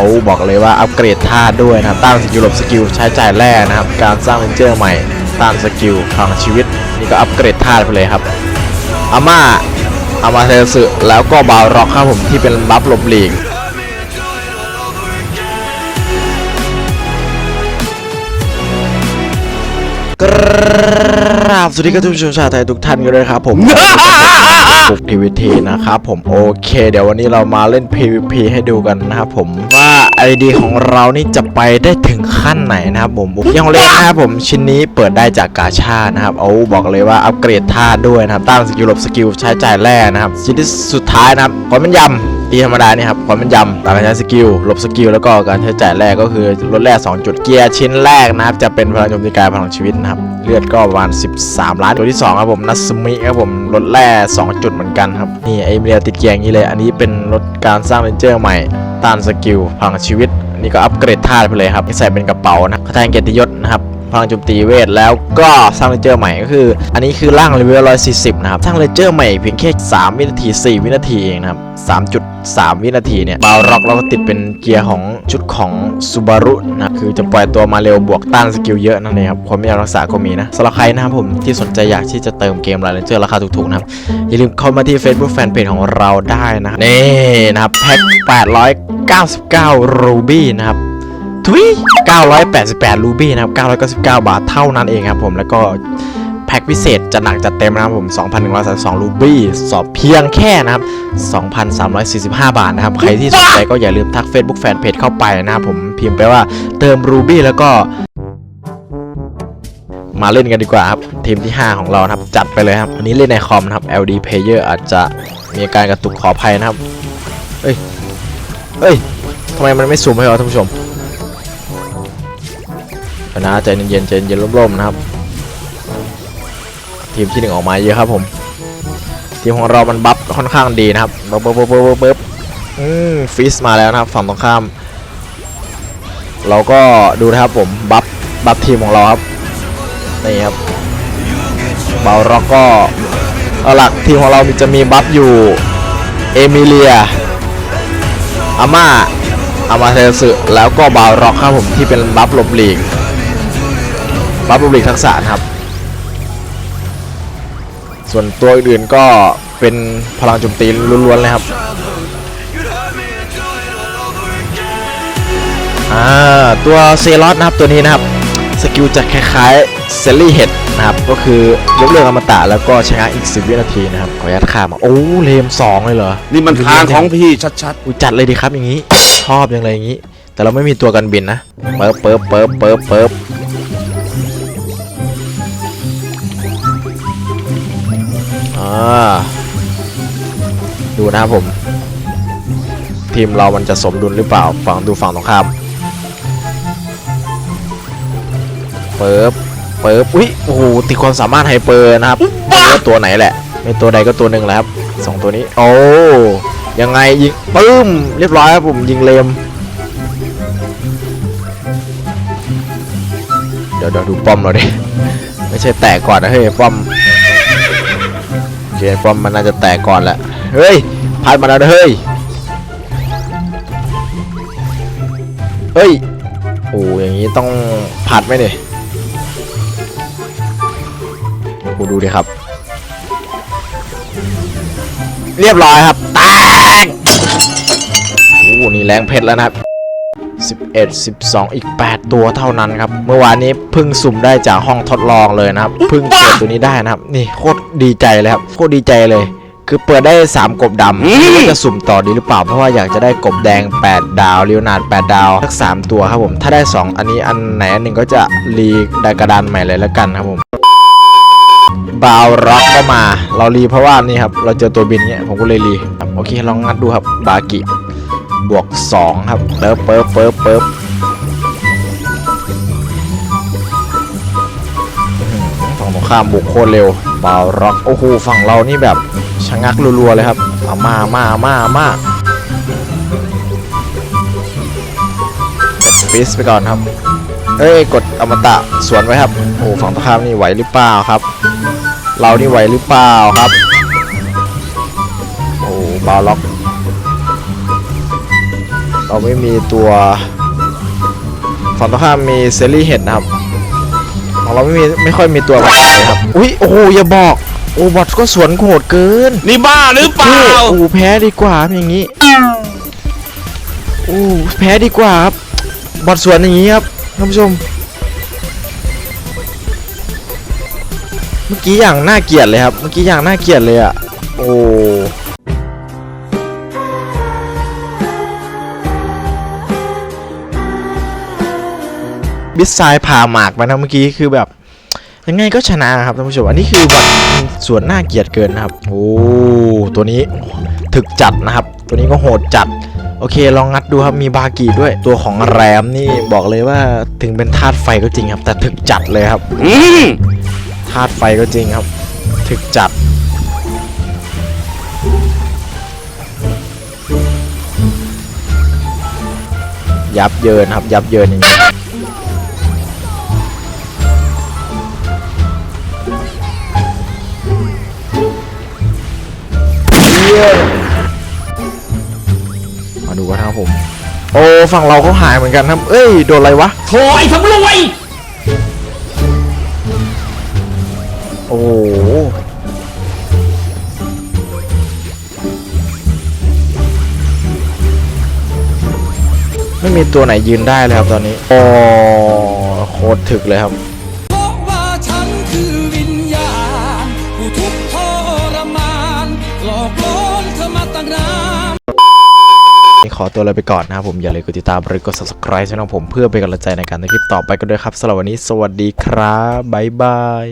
โอ้บอกเลยว่าอัปเกรดท่าด้วยนะครับต้านสกิลหลบสกิลใช้จ่ายแร่นะครับ การสร้างเลนเจอร์ใหม่ต้านสกิลพลังชีวิต นี่ก็อัปเกรดท่าไปเลยครับอาม่าอามาเทสึแล้วก็บาวร็อกครับผมที่เป็นบัฟหลบหลีกกราบสวัสดีครับทุกผู้ชมชาวไทยทุกท่านกันด้วยครับผม ฟุกทีวีทีนะครับผมโอเค เดี๋ยววันนี้เรามาเล่น PVP ให้ดูกันนะครับผมว่าไอดีของเรานี่จะไปได้ถึงขั้นไหนนะครับผมยังเล่นนะครับผมชิ้นนี้เปิดได้จากกาชานะครับเอาบอกเลยว่าอัปเกรดท่าด้วยนะครับต้งสกิลหลบสกิลใช้จ่ายแร่นะครับชิ้นที่สุดท้ายนะครับขอมันยำ ตีธรรมดาเนี่ยครับความแม่นยำการใช้สกิลลบสกิลแล้วก็การใช้จ่ายแร่ก็คือลดแร่2จุดเกียร์ชิ้นแรกนะครับจะเป็นพลังโจมตีกายพลังชีวิตนะครับเลือดก็ประมาณ 13 ล้านตัวที่สองครับผมนัสมิครับผมลดแร่2จุดเหมือนกันครับนี่ไอเมียติดเกียร์อย่างนี้เลย อันนี้เป็นลดการสร้างเลนเจอร์ใหม่ต้านสกิลพลังชีวิตนี่ก็อัปเกรดท่าไปเลยครับใส่เป็นกระเป๋านะคาถาแห่งเกียรติยศนะครับ พลังโจมตีเวทแล้วก็สร้างเลเจอร์ใหม่ก็คือ อันนี้คือร่างเลเวล140 นะครับ สร้างเลเจอร์ใหม่เพียงแค่ 3 วินาที 4 วินาทีเองนะครับ 3.3 วินาทีเนี่ยบาวร็อกเราก็ติดเป็นเกียร์ของชุดของซูบารุนะคือจะปล่อยตัวมาเร็วบวกต้านสกิลเยอะนั่นเองครับความไม่ยากรักษาก็มีนะสำหรับใครนะครับผมที่สนใจอยากที่จะเติมเกมลายเลนเจอร์ราคาถูกๆนะครับ อย่าลืมเข้ามาที่ Facebook Fanpage ของเราได้นะครับนี่นะครับแพ็ค899รูบี้นะครับ ทุย988 รูบี้นะครับ 999 บาทเท่านั้นเองครับผมแล้วก็แพ็คพิเศษจะหนักจัดเต็มนะครับผม 2,132รูบี้ สอบเพียงแค่นะครับ 2,345 บาทนะครับ ใครที่สนใจก็อย่าลืมทัก Facebook Fanpage เข้าไปนะครับผม พิมพ์ไปว่าเติมรูบี้แล้วก็ มาเล่นกันดีกว่าครับ ทีมที่ 5 ของเรานะครับ จัดไปเลยครับ วันนี้เล่นในคอมนะครับ LD Player อาจจะมีอาการกระตุกขออภัยนะครับ เอ้ย เอ้ยทำไมมันไม่ซูมให้เราท่านผู้ชม เดี๋ยวนะใจเย็นๆใจเย็นๆร่มๆนะครับ ทีมที่หนึ่งออกมาเยอะครับผม ทีมของเรามันบัฟค่อนข้างดีนะครับบัฟบัฟบัฟบัฟบัฟอืมฟิสมาแล้วนะครับฝั่งตรงข้าม เราก็ดูนะครับผมบัฟบัฟทีมของเราครับนี่ครับเบาร็อกก็หลักทีมของเรามีจะมีบัฟอยู่เอมิเลียอาม่าอามาเทสึแล้วก็บาวร็อกครับผมที่เป็นบัฟหลบหลีก บัฟบุริกทักษะนะครับ ส่วนตัวอื่นๆก็เป็นพลังโจมตีล้วนๆเลยครับอ่าตัวเซรอสนะครับตัวนี้นะครับ สกิลจะคล้ายๆเซลลี่เฮดนะครับ ก็คือยกเลิกอมตะแล้วก็ชนะอีก 10 วินาทีนะครับ ขออนุญาตข้ามมา โอ้เลม 2 เลยเหรอ นี่มันทางของพี่ชัดอุยจัดเลยดีครับอย่างนี้ ชอบยังเลยอย่างนี้ แต่เราไม่มีตัวกันบินนะ เปิบเปิบเปิบเปิบเปิบ ดูนะครับผม ทีมเรามันจะสมดุลหรือเปล่าฝั่งดูฝั่งตรงข้ามเปิบเปิบอุ้ยโอ้โหติดความสามารถไฮเปอร์นะครับไม่รู้ว่าตัวไหนแหละ ไม่ตัวใดก็ตัวหนึ่งแหละครับสองตัวนี้ โอ้ยังไงยิงปึ้มเรียบร้อยครับผมยิงเลมเดี๋ยวเดี๋ยวดูป้อมเราดิ ไม่ใช่แตกก่อนนะเฮ้ยป้อม โอเคป้อมมันน่าจะแตกก่อนแหละ เฮ้ยพัดมาแล้วเฮ้ย เฮ้ย โอ้อย่างนี้ต้องผัดไหมเนี่ยกูดูดิครับ เรียบร้อยครับ แตก โอ้นี่แรงเพชรแล้วนะครับ 11 12 อีก 8 ตัวเท่านั้นครับ เมื่อวานนี้เพิ่งสุ่มได้จากห้องทดลองเลยนะครับเพิ่งเปิดตัวนี้ได้นะครับ นี่โคตรดีใจเลยครับ โคตรดีใจเลย คือเปิดได้ 3 กบดำไม่รู้จะสุ่มต่อดีหรือเปล่า เพราะว่าอยากจะได้กบแดง 8 ดาวเรียวนาด 8 ดาวสัก3ตัวครับผม ถ้าได้ 2 อันนี้อันไหนอันหนึ่งก็จะรีได้กระดานใหม่เลยแล้วกันครับผมบาวร็อกก็มา เรารีเพราะว่านี่ครับ เราเจอตัวบินเนี่ยผมก็เลยรีครับโอเคลองงัดดูครับบากิ บวก 2 ครับเปิบเปิบเปิบเปิบฝั่งตรงข้ามบุกโคตรเร็วบาร็อกโอ้โหฝั่งเรานี่แบบชะงักรัวๆเลยครับอามามามามาปิสไปก่อนครับเฮ้ยกดอมตะสวนไว้ครับโอ้ฝั่งตรงข้ามนี่ไหวหรือเปล่าครับ เรานี่ไหวหรือเปล่าครับโอ้บาวล็อก เราไม่มีตัวฝั่งตรงข้ามมีเซรี่เห็ดนะครับของเราไม่มีไม่ค่อยมีตัวแบบไหนครับอุ้ยโอ้โหอย่าบอกโอ้บอทก็สวนโหดเกินนี่บ้าหรือเปล่าโอ้แพ้ดีกว่าครับอย่างนี้โอ้แพ้ดีกว่าครับบอทสวนอย่างนี้ครับท่านผู้ชม เมื่อกี้อย่างน่าเกลียดเลยครับ เมื่อกี้อย่างน่าเกลียดเลยอะโอ้ บิสไซด์ผ่าหมากไปนะเมื่อกี้คือแบบยังไงก็ชนะครับท่านผู้ชมอันนี้คือบอทส่วนน่าเกลียดเกินนะครับ โอ้ตัวนี้ถึกจัดนะครับ ตัวนี้ก็โหดจัดโอเค ลองงัดดูครับ มีบากีด้วยตัวของแรมนี่บอกเลยว่าถึงเป็นธาตุไฟก็จริงครับ แต่ถึกจัดเลยครับธาตุไฟก็จริงครับ ถึกจัด ยับเยินครับ ยับเยินอย่างนี้ เยี่ยมมาดูกันนะครับผม โอ้ฝั่งเราเขาหายเหมือนกันครับ เอ้ยโดนอะไรวะโถยสำรวยโอ้โหไม่มีตัวไหนยืนได้เลยครับตอนนี้โอ้โคตรถึกเลยครับเพราะว่าฉันคือวิญญาณผู้ทุกข์ทรมานหลอกล่อเธ อมาตั้งนานขอตัวเลาไปก่อนนะครับผม อย่าลืมกดติดตามหรือกด subscribe ช่องผมเพื่อเป็นกำลังใจในการทำคลิปต่อไปกันด้วยครับสำหรับวันนี้สวัสดีครับบ๊ายบาย